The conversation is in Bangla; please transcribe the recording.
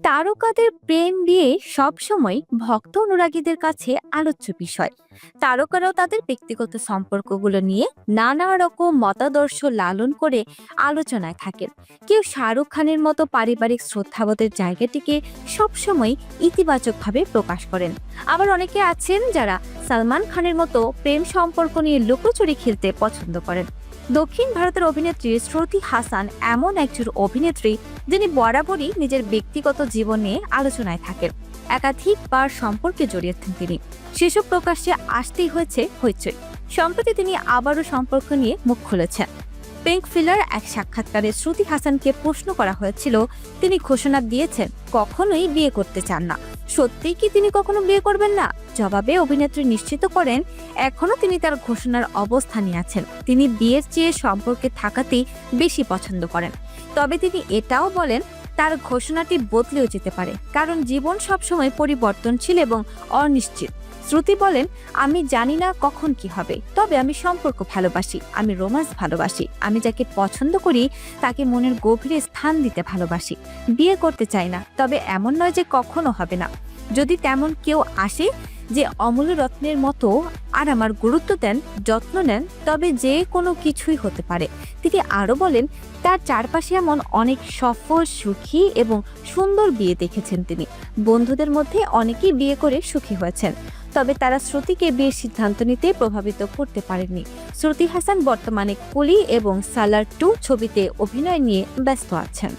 তারকাদের প্রেম বিয়ে সবসময় ভক্ত অনুরাগীদের কাছে আলোচ্য বিষয়। তারকারাও তাদের ব্যক্তিগত সম্পর্কগুলো নিয়ে নানা রকম মতাদর্শ লালন করে আলোচনায় থাকেন। কেউ শাহরুখ খানের মতো পারিবারিক শ্রদ্ধাবোধের জায়গাটিকে সবসময় ইতিবাচকভাবে প্রকাশ করেন। আবার অনেকে আছেন যারা সালমান খানের মতো প্রেম সম্পর্ক নিয়ে লুকোচুরি খেলতে পছন্দ করেন। দক্ষিণ ভারতের অভিনেত্রী শ্রুতি হাসান এমন একজন অভিনেত্রী যিনি বরাবরই নিজের ব্যক্তিগত জীবন নিয়ে আলোচনায় থাকেন। একাধিকবার সম্পর্কে জড়িয়েছেন তিনি। সেসব প্রকাশ্যে আসতেই হয়েছে হইচই। সম্প্রতি তিনি আবারও সম্পর্ক নিয়ে মুখ খুলেছেন। পিঙ্ক ফিলার এক সাক্ষাৎকারে শ্রুতি হাসানকে প্রশ্ন করা হয়েছিল, তিনি ঘোষণা দিয়েছেন, কখনোই বিয়ে করতে চান না। সত্যিই কি তিনি কখনো বিয়ে করবেন না? জবাবে অভিনেত্রী নিশ্চিত করেন, এখনও তিনি তার ঘোষণার অবস্থানে আছেন। তিনি বিয়ের চেয়ে সম্পর্কে থাকাতেই বেশি পছন্দ করেন। তবে তিনি এটাও বলেন, তার ঘোষণাটি বদলেও যেতে পারে, কারণ জীবন সবসময় পরিবর্তনশীল এবং অনিশ্চিত। শ্রুতি বলেন, আমি জানি না কখন কি হবে, তবে আমি সম্পর্ক ভালোবাসি, আমি রোমান্স ভালোবাসি, আমি যাকে পছন্দ করি, তাকে মনের গভীরে স্থান দিতে ভালোবাসি, বিয়ে করতে চাই না, তবে এমন নয় যে কখনো হবে না। যদি তেমন কেউ আসে যে অমূল্য রত্নের মতো আর আমার গুরুত্ব দেন, যত্ন নেন, তবে যে কোনো কিছুই হতে পারে। তিনি আরও বলেন, তার চারপাশে এমন অনেক সফল, সুখী এবং সুন্দর বিয়ে দেখেছেন তিনি। বন্ধুদের মধ্যে অনেকেই বিয়ে করে সুখী হয়েছেন। তবে তারা শ্রুতিকে বিয়ের সিদ্ধান্ত নিতে প্রভাবিত করতে পারেনি শ্রুতি হাসান বর্তমানে কুলি এবং সালার টু ছবিতে অভিনয় নিয়ে ব্যস্ত আছেন।